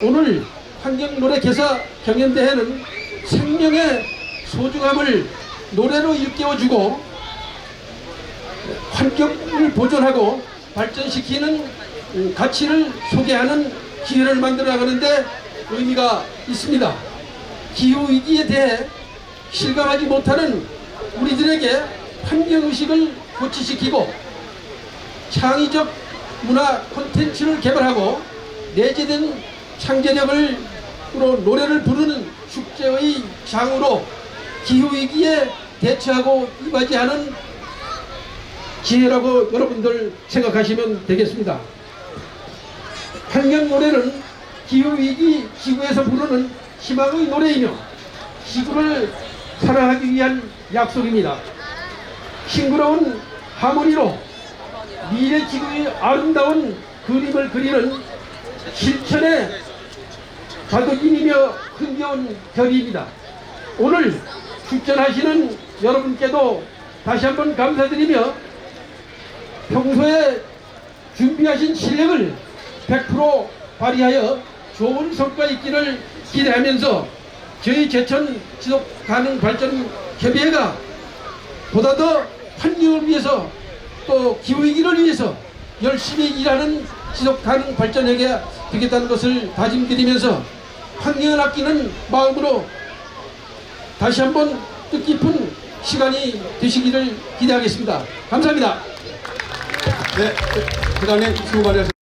오늘 환경노래 개사 경연대회는 생명의 소중함을 노래로 일깨워주고 환경을 보존하고 발전시키는 음, 가치를 소개하는 기회를 만들어 나가는데 의미가 있습니다. 기후위기에 대해 실감하지 못하는 우리들에게 환경의식을 고취시키고 창의적 문화 콘텐츠를 개발하고 내재된 창제력을 노래를 부르는 축제의 장으로 기후위기에 대처하고 이바지하는 기회라고 여러분들 생각하시면 되겠습니다. 환경 노래는 기후위기 지구에서 부르는 희망의 노래이며 지구를 사랑하기 위한 약속입니다. 싱그러운 하모니로 미래 지구의 아름다운 그림을 그리는 실천의 자극인이며 흥겨운 결의입니다. 오늘 출전하시는 여러분께도 다시 한번 감사드리며 평소에 준비하신 실력을 100% 발휘하여 좋은 성과 있기를 기대하면서 저희 제천 지속 가능 발전 협의회가 보다 더 환경을 위해서 또 기후위기를 위해서 열심히 일하는 지속 가능 발전에게 되겠다는 것을 다짐드리면서 환경을 아끼는 마음으로 다시 한번 뜻깊은 시간이 되시기를 기대하겠습니다. 감사합니다. 네, 회장님 수고 많으셨습니다.